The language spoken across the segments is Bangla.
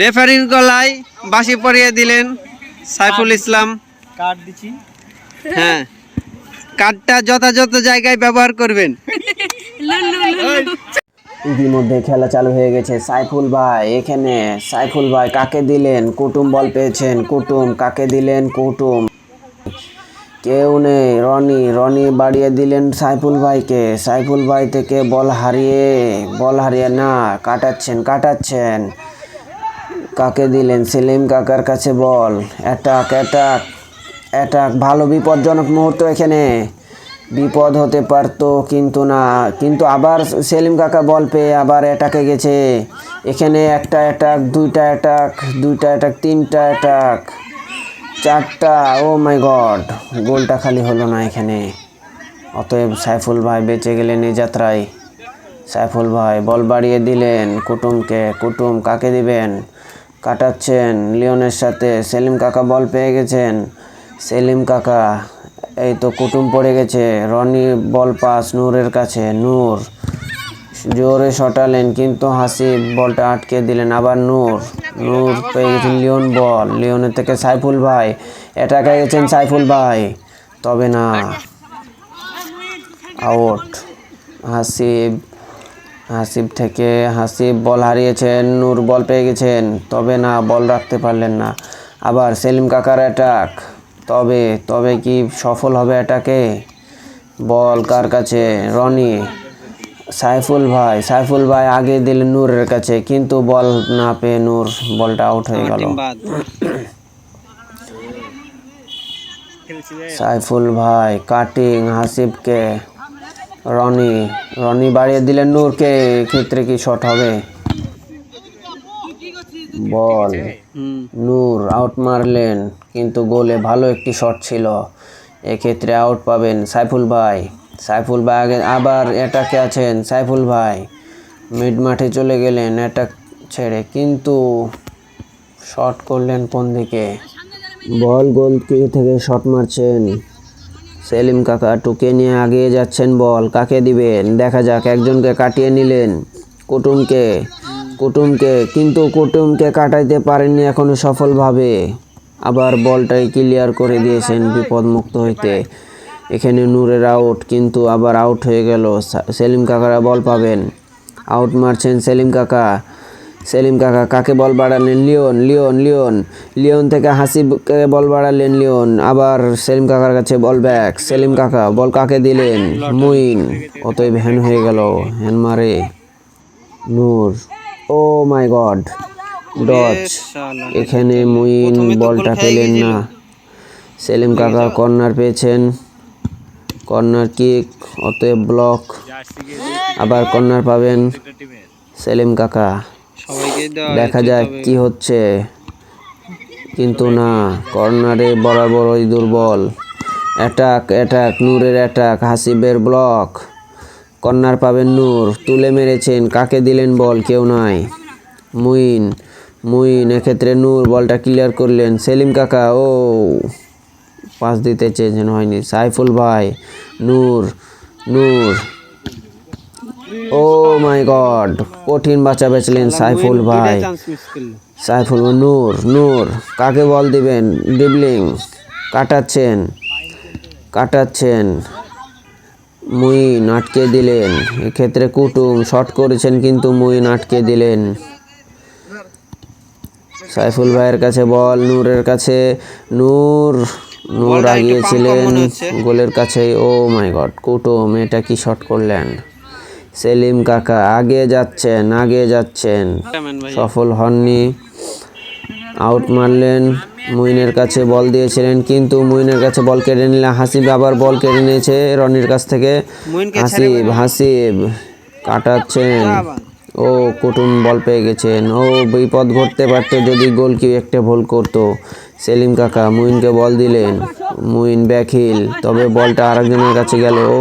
রেফারির গলায় বাঁশি পরিয়ে দিলেন সাইফুল ইসলাম। কার্ড দিচ্ছি। হ্যাঁ। কার্ডটা যথাযথ জায়গায় ব্যবহার করবেন। ইতিমধ্যে খেলা চালু হয়ে গেছে। সাইফুল ভাই এখানে সাইফুল ভাই কাকে দিলেন? কুটুম বল পেয়েছেন। কুটুম কাকে দিলেন? কুটুম। কেউ নেই। রনি রনি বাড়িয়ে দিলেন সাইফুল ভাইকে। সাইফুল ভাই থেকে বল হারিয়ে বল হারিয়ে না কাটাচ্ছেন কাটাচ্ছেন। কাকে দিলেন? সেলিম কাকার কাছে বল। Attack attack. অ্যাটাক, ভালো বিপজ্জনক মুহূর্ত এখানে। বিপদ হতে পারতো কিন্তু না। কিন্তু আবার সেলিম কাকা বল পেয়ে আবার অ্যাটাকে গেছে। এখানে একটা অ্যাটাক, দুইটা অ্যাটাক দুইটা অ্যাটাক, তিনটা অ্যাটাক। চারটা, ও মাই গড, গোলটা খালি হলো না এখানে। অতএব সাইফুল ভাই বেঁচে গেলেন এই যাত্রায়। সাইফুল ভাই, বল বাড়িয়ে দিলেন কুটুমকে। কুটুম, কাকে দিবেন? কাটাচ্ছেন। লিওনের সাথে সেলিম কাকা বল পেয়ে গেছেন। সেলিম কাকা, এই তো কুটুম পড়ে গেছে। রনি বল পাস নূরের কাছে, নূর। জোরে শটালেন, কিন্তু হাসি বলটা আটকে দিলেন আবার নূর। নূর পেয়ে গেছেন লিওন বল। লিওনের থেকে সাইফুল ভাই এটাকে গেছেন সাইফুল ভাই। তবে না, আউট। হাসিব হাসিব থেকে হাসিব বল হারিয়েছেন নূর বল পেয়ে গেছেন তবে না বল রাখতে পারলেন না। আবার সেলিম কাকার অ্যাটাক তবে তবে কি সফল হবে অ্যাটাকে বল কার কাছে? রনি সাইফুল ভাই সাইফুল ভাই আগে দিলেন নূরের কাছে কিন্তু বল না পেয়ে নূর বলটা আউট হয়ে গেল। সাইফুল ভাই কাটিং হাসিবকে রনি রনি বাড়িয়ে দিলেন নূরকে, ক্ষেত্রে কি শট হবে? বল। নূর আউট মারলেন, কিন্তু গোলে ভালো একটি শট ছিল। এক্ষেত্রে আউট পাবেন সাইফুল ভাই। সাইফুল ভাই আগে আবার অ্যাটাকে আছেন, সাইফুল ভাই। মিড মাঠে চলে গেলেন অ্যাটাক ছেড়ে, কিন্তু শট করলেন কোন দিকে? বল গোল থেকে শট মারছেন। সেলিম কাকা টুকে নিয়ে আগিয়ে যাচ্ছেন বল। কাকে দিবেন? দেখা যাক, একজনকে কাটিয়ে নিলেন। কুটুমকে। কুটুমকে, কিন্তু কুটুমকে কাটাইতে পারেননি এখনও সফলভাবে। আবার বলটাই ক্লিয়ার করে দিয়েছেন বিপদমুক্ত হইতে। এখানে নূরের আউট কিন্তু আবার আউট হয়ে গেল। সেলিম কাকারা বল পাবেন। আউট মারছেন সেলিম কাকা। সেলিম কাকা, কাকে ball বাড়ালেন? Leon Leon Leon. Leone থেকে হাসিবকে বল বাড়ালেন? লিওন। আবার সেলিম কাকার কাছে বল ব্যাক। সেলিম কাকা, বল কাকে দিলেন? মুইন। অতএব হ্যান হয়ে গেল হ্যান মারে। নূর। Oh my god. ডচ। এখানে মুইন বলটা পেলেন না। সেলিম কাকা কর্নার পেয়েছেন। কর্নার কিক, অতএব ব্লক। আবার কর্নার পাবেন সেলিম কাকা। দেখা যাক কি হচ্ছে। কিন্তু না কর্নারে বরাবর ওই দুর্বল। অ্যাটাক অ্যাটাক নূরের অ্যাটাক হাসিবের ব্লক। কর্নার পাবেন নূর তুলে মেরেছেন কাকে দিলেন বল কেউ নাই। মুইন মুইন এক্ষেত্রে নূর বলটা ক্লিয়ার করলেন। সেলিম কাকা ও পাস দিতে চেয়েছেন হয়নি। সাইফুল ভাই নূর নূর। ও মাই গড কঠিন বাঁচা বেচলেন সাইফুল ভাই। সাইফুল নূর নূর কাকে বল দিবেন? ডিবলিং কাটাচ্ছেন কাটাচ্ছেন। মুইন আটকে দিলেন। এক্ষেত্রে কুটুম শট করেছেন কিন্তু মুইন আটকে দিলেন। সাইফুল ভাইয়ের কাছে বল নূরের কাছে নূর। নূর আগিয়েছিলেন। গোলের কাছে ও মাই গড কুটুম এটা কি শট করলেন? সেলিম কাকা আগে যাচ্ছেন আগে যাচ্ছেন। সফল হননি। আউট মারলেন। মুইনের কাছে বল দিয়েছিলেন কিন্তু মুইনের কাছে বল কেড়ে নিলে হাসিব আবার বল কেড়ে নিয়েছে রনির কাছ থেকে। হাসিব হাসিব কাটাচ্ছেন। ও কুটুম বল পেয়ে গেছেন। ও বিপদ ঘটতে পারতো যদি গোল কি একটা ভুল করতো। সেলিম কাকা মুইনকে বল দিলেন। মুইন ব্যাকহিল তবে বলটা আরেকজনের কাছে গেল। ও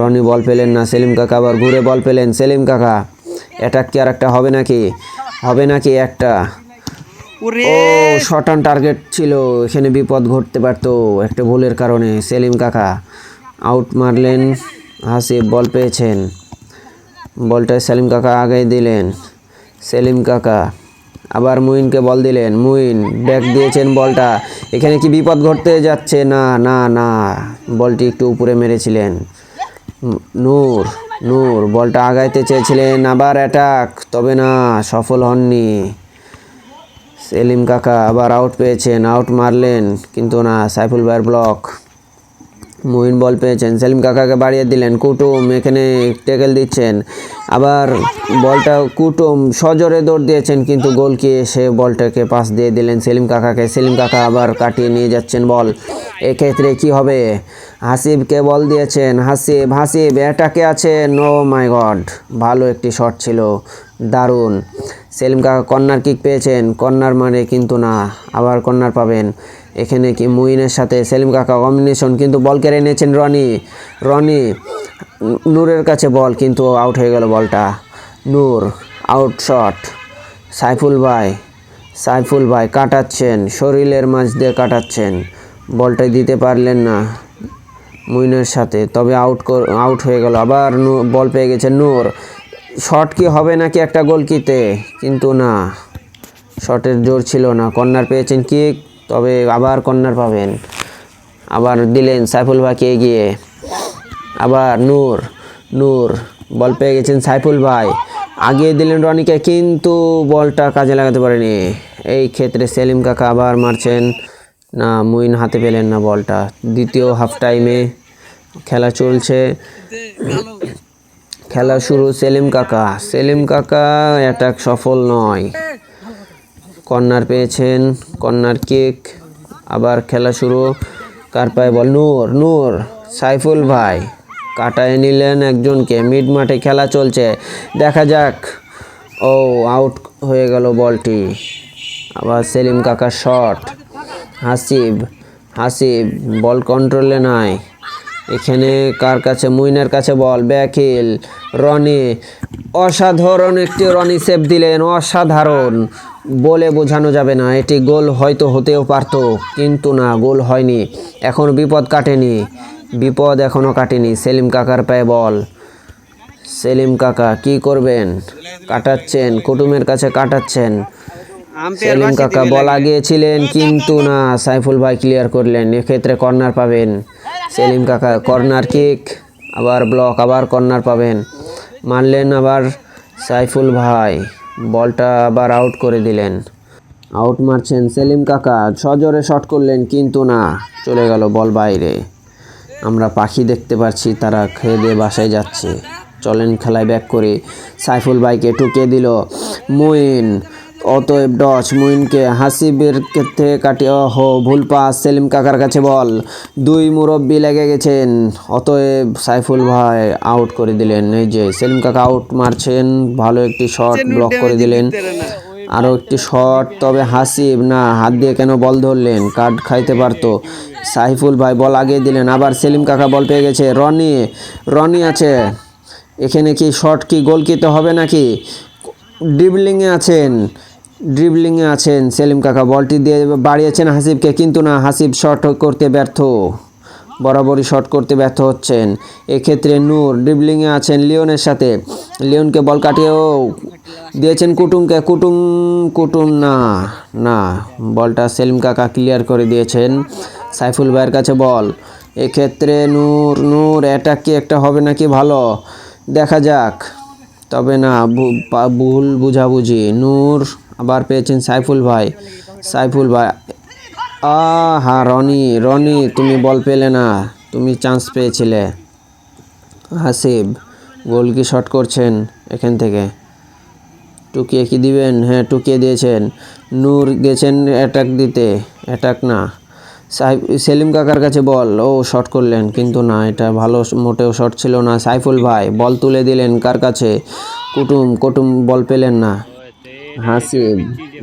রনি বল পেলেন না সেলিম কাকা আবার ঘুরে বল পেলেন। সেলিম কাকা অ্যাটাক কি আর একটা হবে নাকি? হবে নাকি একটা? ও শর্ট অন টার্গেট ছিল এখানে বিপদ ঘটতে পারতো একটা ভুলের কারণে। সেলিম কাকা আউট মারলেন হাসিব বল পেয়েছেন। বলটা সেলিম কাকা আগে দিলেন। সেলিম কাকা আবার মুইনকে বল দিলেন। মুইন ব্যাক দিয়েছেন বলটা। এখানে কি বিপদ ঘটতে যাচ্ছে? না না না। বলটি একটু উপরে মেরেছিলেন। নূর নূর, বলটা আগাইতে চেয়েছিলেন, আবার অ্যাটাক তবে না, সফল হননি। সেলিম কাকা আবার আউট পেয়েছেন আউট মারলেন, কিন্তু না, সাইফুল ভাইয়ের ব্লক মুহিন বল পেয়েছেন, সেলিম কাকাকে বাড়িয়ে দিলেন, কুটুম এখানে টেকেল দিচ্ছেন। আবার বলটা কুটুম সজোরে দৌড় দিয়েছেন, কিন্তু গোলকি এসে বলটাকে পাস দিয়ে দিলেন সেলিম কাকাকে। সেলিম কাকা আবার কাটিয়ে নিয়ে যাচ্ছেন বল। এক্ষেত্রে কি হবে? হাসিবকে বল দিয়েছেন, হাসিব হাসিব অ্যাটাকে আছে নো মাই গড, ভালো একটি শট ছিল, দারুণ। সেলিম কাকা কর্নার কিক পেয়েছেন, কর্নার মারে কিন্তু না, আবার কর্নার পাবেন। এখানে কি মুইনের সাথে সেলিম কাকা কম্বিনেশন কিন্তু বল কেড়ে নিয়েছেন রনি। রনি, নূরের কাছে বল, কিন্তু আউট হয়ে গেল বলটা। নূর আউট শট সাইফুল ভাই সাইফুল ভাই কাটাচ্ছেন, শরীরের মাঝ দিয়ে কাটাচ্ছেন। বলটা দিতে পারলেন না। মুইনের সাথে। তবে আউট আউট হয়ে গেল। আবার বল পেয়ে গেছে নূর। শট কি হবে নাকি একটা গোলকিতে কিন্তু না শটের জোর ছিল না। কর্নার পেয়েছেন কিক তবে আবার কর্নার পাবেন। আবার দিলেন সাইফুল ভাইকে এগিয়ে। আবার নূর নূর বল পেয়ে গেছেন সাইফুল ভাই। আগিয়ে দিলেন রনিকে, কিন্তু বলটা কাজে লাগাতে পারেনি। এই ক্ষেত্রে সেলিম কাকা আবার মারছেন। না, মুইন হাতে পেলেন না বলটা। দ্বিতীয় হাফ টাইমে খেলা চলছে। খেলা শুরু সেলিম কাকা। সেলিম কাকা অ্যাটাক সফল নয়। কর্নার পেয়েছেন। কর্নার কিক আবার খেলা শুরু। কার পায়ে বল? নূর নূর। সাইফুল ভাই কাটায় নিলেন একজনকে। মিড মাঠে খেলা চলছে। দেখা যাক। ও আউট হয়ে গেল বলটি। আবার সেলিম কাকা শট হাসিব হাসিব, বল কন্ট্রোলে নাই। এখানে কার কাছে? মুইনের কাছে বল ব্যাকিল রনি, অসাধারণ একটি রনি সেভ দিলেন, অসাধারণ। বলে বোঝানো যাবে না, এটি গোল হয়তো হতেও পারতো, কিন্তু না, গোল হয়নি। এখন বিপদ কাটেনি, বিপদ এখনও কাটেনি। সেলিম কাকার পায়ে বল। সেলিম কাকা, কি করবেন? কাটাচ্ছেন, কুটুমের কাছে কাটাচ্ছেন। সেলিম কাকা বল লাগবে। আগিয়েছিলেন কিন্তু না সাইফুল ভাই ক্লিয়ার করলেন এক্ষেত্রে কর্নার পাবেন। সেলিম কাকা কর্নার কিক আবার ব্লক আবার কর্নার পাবেন। মারলেন আবার সাইফুল ভাই বলটা আবার আউট করে দিলেন। আউট মারছেন সেলিম কাকা সজোরে শট করলেন কিন্তু না। চলে গেল বল বাইরে। আমরা পাখি দেখতে পাচ্ছি তারা খেয়ে দিয়ে বাসায় যাচ্ছে। চলেন খেলায় ব্যাক করে সাইফুল ভাইকে টুকে দিল। মুইন অতএব ডচ মুইনকে হাসিবের ক্ষেত্রে কাটিয়ে হো ভুল পাস সেলিম কাকার কাছে বল। দুই মুরব্বি লেগে গেছেন। অতএব সাইফুল ভাই আউট করে দিলেন। এই যে সেলিম কাকা আউট মারছেন। ভালো একটি শট ব্লক করে দিলেন। আরও একটি শট তবে হাসিব না হাত দিয়ে কেন বল ধরলেন? কার্ড খাইতে পারতো। সাইফুল ভাই বল আগে দিলেন। আবার সেলিম কাকা বল পেয়ে গেছে। রনি রনি আছে। এখানে কি শট কি গোলকিতে হবে নাকি? ড্রিবলিংয়ে আছেন। ড্রিবলিংয়ে আছেন সেলিম কাকা। বলটি দিয়ে বাড়িয়েছেন হাসিবকে, কিন্তু না, হাসিব শট করতে ব্যর্থ। বরাবরই শট করতে ব্যর্থ হচ্ছেন। এক্ষেত্রে নূর ড্রিবলিংয়ে আছেন লিওনের সাথে। লিওনকে বল কাটিয়েও দিয়েছেন কুটুমকে। কুটুম কুটুম, না না, বলটা সেলিম কাকা ক্লিয়ার করে দিয়েছেন সাইফুল ভাইয়ের কাছে বল। এক্ষেত্রে নূর নূর, অ্যাটাক কি একটা হবে নাকি ভালো? দেখা যাক। তবে না ভুল বুঝাবুঝি। নূর আবার পেয়েছেন সাইফুল ভাই। সাইফুল ভাই, আহা, রনি রনি, তুমি বল পেলে না, তুমি চান্স পেয়েছিলে। হাসিব, গোল কি শট করছেন এখান থেকে? টুকিয়ে কি দিবেন? হ্যাঁ টুকিয়ে দিয়েছেন। নূর গেছেন অ্যাটাক দিতে। অ্যাটাক না। সেলিম কাকার কাছে বল, ও শট করলেন, কিন্তু না, এটা ভালো মোটেও শট ছিল না। সাইফুল ভাই, বল তুলে দিলেন, কার কাছে? কুটুম কুটুম, বল পেলেন না। হাসিব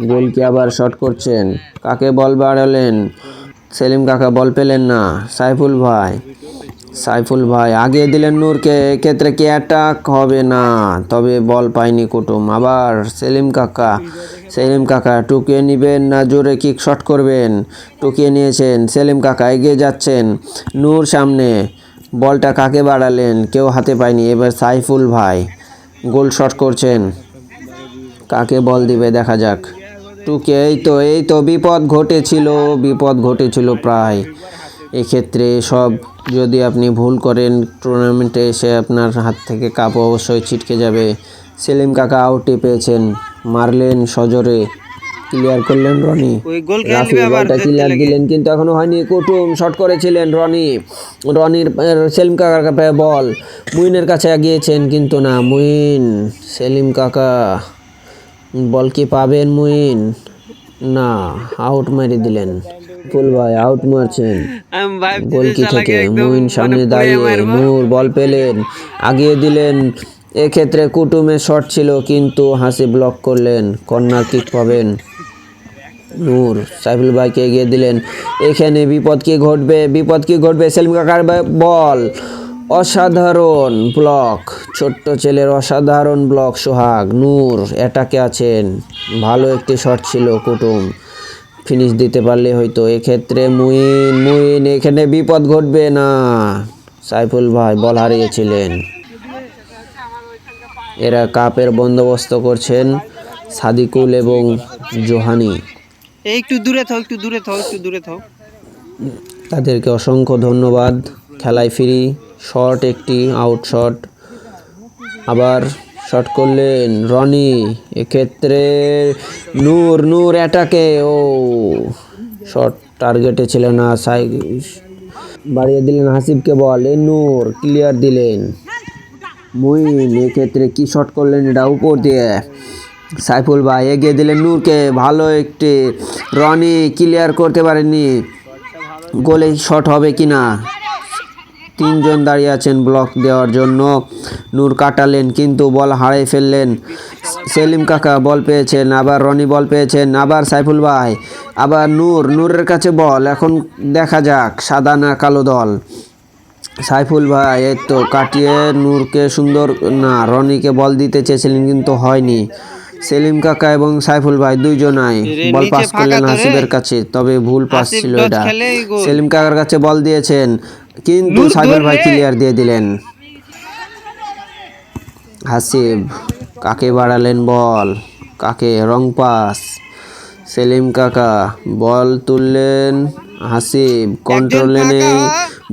গোল কি আবার শট করছেন? কাকে বল বাড়ালেন? সেলিম কাকা, বল পেলেন না। সাইফুল ভাই সাইফুল ভাই আগে দিলেন নূরকে, এক্ষেত্রে কি অ্যাটাক হবে? না, তবে বল পায়নি কুটুম। আবার সেলিম কাকা সেলিম কাকা, টুকিয়ে নিবেন না, জোরে কিক শট করবেন। টুকিয়ে নিয়েছেন, সেলিম কাকা, এগিয়ে যাচ্ছেন, নূর সামনে। বলটা কাকে বাড়ালেন, কেউ হাতে পায়নি। এবার সাইফুল ভাই গোল শট করছেন। কাকে বল দিবে, দেখা যাক। টুকে এই তো এই তো, বিপদ ঘটেছিল বিপদ ঘটেছিল প্রায়। এক্ষেত্রে সব যদি আপনি ভুল করেন টুর্নামেন্টে এসে আপনার হাত থেকে কাপ অবশ্যই ছিটকে যাবে। সেলিম কাকা আউটে পেয়েছেন। মারলেন সজরে। ক্লিয়ার করলেন রনি। ওই গোল খেয়ে রাফি আবার বলটা ক্লিয়ার দিলেন কিন্তু এখনও হয়নি। কুটুম শট করেছিলেন রনি। রনির সেলিম কাকার কাছে বল মুইনের কাছে এগিয়েছেন কিন্তু না মুইন। সেলিম কাকা বল কি পাবেন মুইন? না আউট মেরে দিলেন। ফুল ভাই আউট মারছেন। গোলকি থেকে? মুইন মানে সামনে দাঁড়িয়ে। নূর বল পেলেন আগিয়ে দিলেন। এক্ষেত্রে কুটুমের শট ছিল, কিন্তু হাসি ব্লক করলেন। কর্নার কিক পাবেন। নূর, সাইফুল ভাইকে এগিয়ে দিলেন। এখানে বিপদ কি ঘটবে? বিপদ কি ঘটবে? সেলিম কাকার বল। অসাধারণ ব্লক ছোট্ট ছেলের অসাধারণ ব্লক সোহাগ। নূর অ্যাটাকে আছেন। ভালো একটি শট ছিল কুটুম। ফিনিশ দিতে পারলে হয়তো। এক্ষেত্রে মুইন মুইন, এখানে বিপদ ঘটবে না। সাইফুল ভাই বল হারিয়েছিলেন। এরা কাপের বন্দোবস্ত করছেন সাদিকুল এবং জোহানি। একটু দূরে থাও একটু দূরে থাও একটু দূরে থাও। তাদেরকে অসংখ্য ধন্যবাদ। খেলায় ফিরি শট একটি আউট শট। আবার শট করলেন রনি এক্ষেত্রে নূর নূর অ্যাটাকে। ও শট টার্গেটে ছিল না সাই বাড়িয়ে দিলেন হাসিবকে বল। এ নূর ক্লিয়ার দিলেন। মুইন এক্ষেত্রে কি শট করলেন এটা উপর দিয়ে। সাইফুল ভাই এগিয়ে দিলেন নূরকে, ভালো একটি রনি ক্লিয়ার করতে পারেননি। গোলে শট হবে কি না তিনজন দাঁড়িয়ে আছেন ব্লক দেওয়ার জন্য। নূর কাটালেন, কিন্তু বল হারিয়ে ফেললেন। সেলিম কাকা বল পেয়েছেন, আবার রনি বল পেয়েছেন, আবার সাইফুল ভাই, আবার নূর। নূরের কাছে বল, এখন দেখা যাক, সাদা না কালো দল। সাইফুল ভাই এই তো কাটিয়ে নূরকে সুন্দর না রনিকে বল দিতে চেয়েছিলেন কিন্তু হয়নি। সেলিম কাকা এবং সাইফুল ভাই দুইজনাই বল পাস করলেন হাসিবের কাছে তবে ভুল পাস ছিল এটা। সেলিম কাকার কাছে বল দিয়েছেন কিন্তু সাইফুল ভাই ক্লিয়ার দিয়ে দিলেন। হাসিব কাকে বাড়ালেন বল? কাকে? রং পাস। সেলিম কাকা বল তুললেন হাসিব কন্ট্রোলে নেই।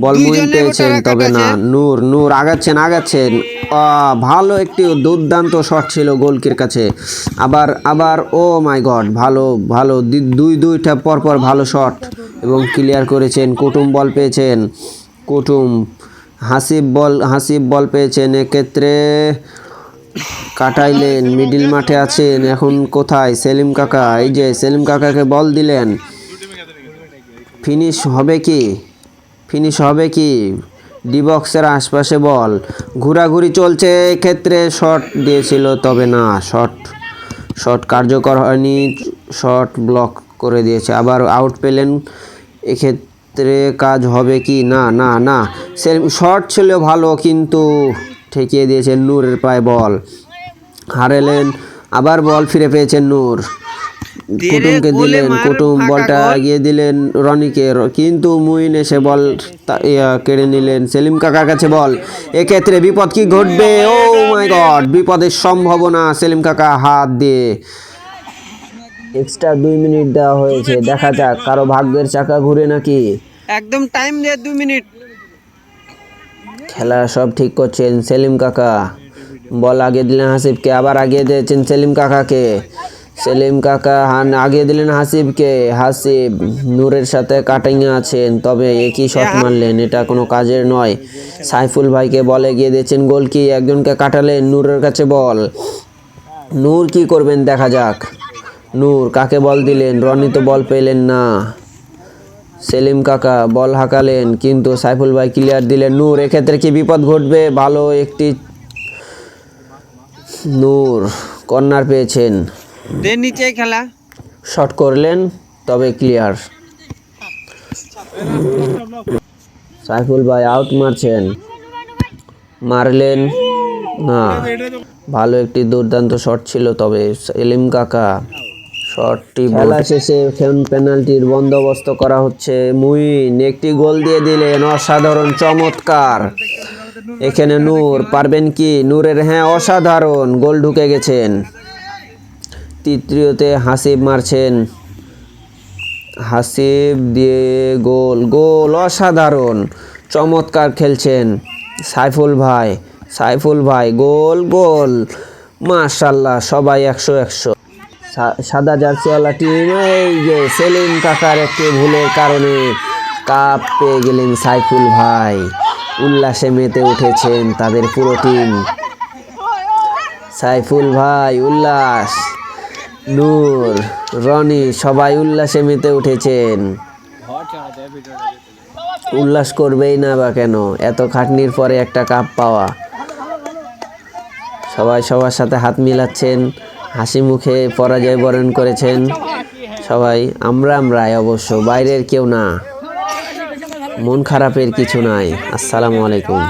বল মুইন পেয়েছেন তবে না। নূর নূর আগাচ্ছেন আগাচ্ছেন। ভালো একটি দুর্দান্ত শট ছিল গোলকির কাছে। আবার আবার ও মাই গড ভালো ভালো দুই দুইটা পরপর ভালো শট। এবং ক্লিয়ার করেছেন কুটুম বল পেয়েছেন। কুটুম হাসিব বল হাসিব বল পেয়েছেন এক্ষেত্রে। কাটাইলেন মিডিল মাঠে আছেন এখন কোথায়? সেলিম কাকা এই যে সেলিম কাকাকে বল দিলেন। ফিনিশ হবে কি? ফিনিশ হবে কি? ডি বক্সের আশপাশে বল। ঘোরাঘুরি চলছে ক্ষেত্রে শট দিয়েছিল, তবে না শট শট কার্যকর হয়নি শট ব্লক করে দিয়েছে। আবার আউট পেলেন, এক্ষেত্রে কাজ হবে কি? না না না। সে শট ছিল ভালো, কিন্তু ঠেকিয়ে দিয়েছেন নূরের পায়ে বল। হারেলেন, আবার বল ফিরে পেয়েছেন নূর। কুটুমকে গোলে দিলেন কুটুম বলটা। এগিয়ে দিলেন রনিকে। কিন্তু মুইন এসে বল কেড়ে নিলেন। সেলিম কাকার কাছে বল এক্ষেত্রে বিপদ কি ঘটবে? ও মাই গড বিপদের সম্ভাবনা। সেলিম কাকা হাত দিয়ে এক্সট্রা দুই মিনিট দেওয়া হয়েছে। দেখা যাক কারও ভাগ্যের চাকা ঘুরে নাকি? একদম টাইম দিয়ে দু মিনিট। খেলা সব ঠিক করছেন সেলিম কাকা। বল আগে দিলেন হাসিফকে আবার আগিয়ে দিয়েছেন সেলিম কাকাকে। সেলিম কাকা হান আগিয়ে দিলেন হাসিবকে। হাসিব নূরের সাথে কাটিংয়ে আছেন তবে একই শট মারলেন? এটা কোনো কাজের নয়। সাইফুল ভাইকে বলে গিয়ে দিয়েছেন গোল কি? একজনকে কাটালেন নূরের কাছে বল। নূর কি করবেন দেখা যাক। নূর কাকে বল দিলেন? রনি তো বল পেলেন না। সেলিম কাকা বল হাঁকালেন কিন্তু সাইফুল ভাই ক্লিয়ার দিলেন নূর। এক্ষেত্রে কি বিপদ ঘটবে? ভালো একটি নূর কর্নার পেয়েছেন। দে নিচে খেলা। শট করলেন তবে ক্লিয়ার সাইফুল ভাই আউট মারছেন। মারলেন না। ভালো একটি দুর্দান্ত শট ছিল তবে এলিম কাকা শটটি খেলা শেষে ফ্যান পেনাল্টির বন্দোবস্ত করা হচ্ছে মুইন। একটি গোল দিয়ে দিলেন অসাধারণ চমৎকার। এখানে নূর পারবেন কি? নূরের হ্যাঁ অসাধারণ। গোল ঢুকে গেছেন। তৃতীয়তে হাসিব মারছেন। হাসিব দিয়ে গোল গোল, অসাধারণ। চমৎকার খেলছেন সাইফুল ভাই সাইফুল ভাই, গোল গোল। মাশাল্লাহ সবাই একশো একশো। সাদা জার্সিওয়ালা টিম, এই যে সেলিম কাকার একটি ভুলের কারণে কাপ পেয়ে গেলেন সাইফুল ভাই। উল্লাসে মেতে উঠেছেন তাদের পুরো টিম। সাইফুল ভাই, উল্লাস। নূর, রনি সবাই উল্লাসে মেতে উঠেছেন। উল্লাস করবেই না বা কেন? এত খাটনির পরে একটা কাপ পাওয়া। সবাই সবার সাথে হাত মিলাচ্ছেন, হাসি মুখে পরাজয় বরণ করেছেন। সবাই, আমরা আমরাই অবশ্য, বাইরের কেউ না। মন খারাপের কিছু নাই। আসসালামু আলাইকুম।